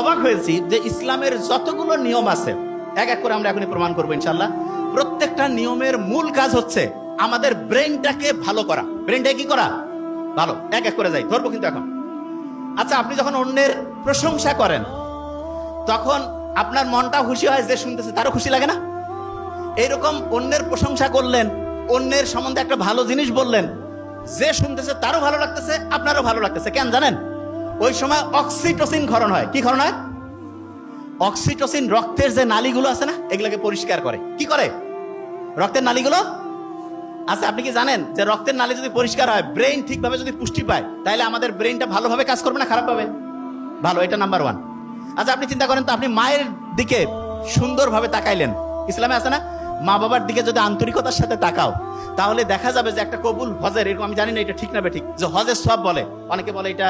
অবাক হয়েছি যে ইসলামের যতগুলো নিয়ম আছে, এক এক করে আমরা এখনই প্রমাণ করব ইনশাল্লাহ প্রত্যেকটা নিয়মের মূল কাজ হচ্ছে আমাদের ব্রেনটাকে ভালো করা। ব্রেনটাকে কি করা? ভালো। এক এক করে যাই। ধরবো কিন্তু এখন। আচ্ছা আপনি যখন অন্যের প্রশংসা করেন, তখন আপনার মনটা খুশি হয় যে শুনতেছে, তারও খুশি লাগে না? এইরকম অন্যের প্রশংসা করলেন, অন্যের সম্বন্ধে একটা ভালো জিনিস বললেন, যে শুনতেছে তারও ভালো লাগতেছে, আপনারও ভালো লাগতেছে। কেন জানেন? ওই সময় অক্সিটোসিন ক্ষরণ হয়। কি ক্ষরণ হয়? অক্সিটোসিন রক্তের যে নালীগুলো আছে না, এগুলোকে পরিষ্কার করে। কি করে? রক্তের নালীগুলো? আচ্ছা আপনি কি জানেন যে রক্তের নালী যদি পরিষ্কার হয় ব্রেইন ঠিকভাবে যদি পুষ্টি পায় তাহলে আমাদের ব্রেইনটা ভালোভাবে কাজ করবে না, খারাপ হবে? ভালো, এটা নাম্বার ওয়ান আচ্ছা আপনি চিন্তা করেন তো, আপনি মায়ের দিকে সুন্দরভাবে তাকাইলেন। ইসলামে আছে না? মা বাবার দিকে যদি আন্তরিকতার সাথে তাকাও, তাহলে দেখা যাবে যে একটা কবুল হজের, এরকম আমি জানি না এটা ঠিক না ঠিক, যে হজের সব বলে। অনেকে বলে এটা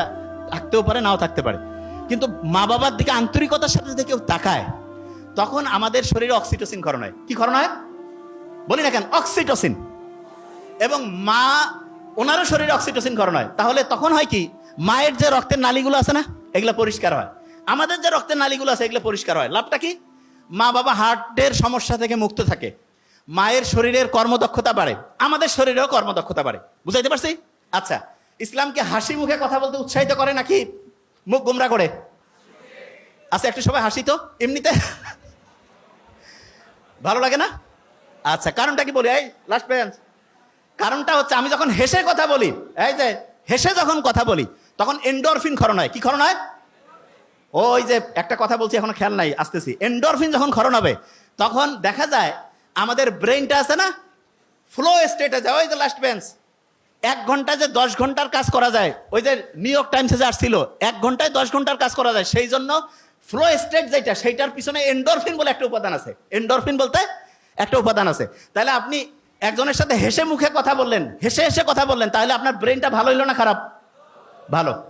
থাকতেও পারে, নাও থাকতে পারে। কিন্তু মা বাবার দিকে আন্তরিকতার সাথে যদি কেউ তাকায়, তখন আমাদের শরীরে অক্সিটোসিন ক্ষরণ হয়। কি ক্ষরণ হয়? বলি না কেন, অক্সিটোসিন। এবং মা, ওনারও শরীরে অক্সিটোসিন ক্ষরণ হয়। তাহলে তখন হয় কি, মায়ের যে রক্তের নালীগুলো আছে না, এগুলো পরিষ্কার হয়। আমাদের যে রক্তের নালীগুলো আছে, এগুলো পরিষ্কার হয়। লাভটা কি? মা বাবা হার্টের সমস্যা থেকে মুক্ত থাকে। মায়ের শরীরের কর্মদক্ষতা বাড়ে। আমাদের শরীরেও কর্মদক্ষতা বাড়ে। বুঝাইতে পারছি? আচ্ছা ইসলামকে হাসি মুখে কথা বলতে উৎসাহিত করে নাকি? মুখ গুমরা করে। আচ্ছা একটু সবাই হাসি তো? এমনিতে? ভালো লাগে না? আচ্ছা কারণটা কি বলি? এই লাস্ট পেন্স কারণটা হচ্ছে আমি যখন হেসে কথা বলি, এই যে, হেসে যখন কথা বলি, তখন এন্ডোরফিন ক্ষরণ হয়। কি ক্ষরণ হয়? ওই যে, একটা কথা বলছি, এখন খেয়াল নাই, আসতেছি। এন্ডোরফিন যখন ক্ষরণ হবে, তখন দেখা যায় আমাদের ব্রেনটা আছে না? ফ্লো স্টেটে যায়। ওই যে লাস্ট বেঞ্চ এক ঘন্টায় যে দশ ঘণ্টার কাজ করা যায়, ওই যে নিউ ইয়র্ক টাইমসে যে আসছিল, এক ঘন্টায় দশ ঘণ্টার কাজ করা যায়। সেই জন্য ফ্লো স্টেট যেটা, সেইটার পিছনে এন্ডরফিন বলে একটা উপাদান আছে। এন্ডোরফিন বলতে একটা উপাদান আছে। তাহলে আপনি একজনের সাথে হেসে মুখে কথা বললেন, হেসে হেসে কথা বললেন, তাহলে আপনার ব্রেনটা ভালো হইল না খারাপ? ভালো।